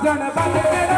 Madonna, Madonna, Madonna.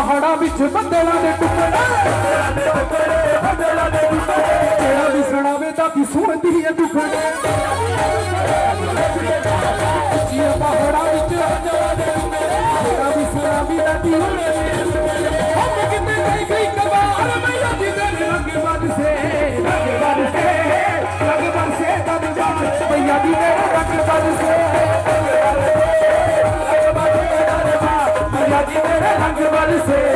ਜਨਮਾਲ ਭਈਆ ਜੀ ਤੇਰੇ ਰੰਗ ਬੱਦਲਾਂ ਦੇ ਟੁਕੜੇ। ਜਿਹੜਾ ਵੀ ਸੁਣਾਵੇ ਤਾਂ ਕੀ ਸੁਣਦੀ ਹੈ ਦੁਖੜੇ ਉੱਚੀਆਂ ਪਹਾੜਾਂ ਵਿੱਚ ਬੱਦਲਾਂ ਦੇ ਟੁਕੜੇ। ਜਿਹੜਾ ਵੀ ਸੁਣਾਵੇ ਤਾਂ ਕੀ ਹਮ ਕਿਤੇ ਗਈ ਗਈ ਕਬਾਰ ਮੈਂ ਜੀ ਦੇ ਰੰਗ ਬਰਸੇ ਰੰਗ ਬਰਸੇ ਰੰਗ ਬਰਸੇ ਤਨ ਬਾਰ ਭਈਆ ਜੀ ਦੇ ਰੰਗ ਬਰਸੇ Everybody say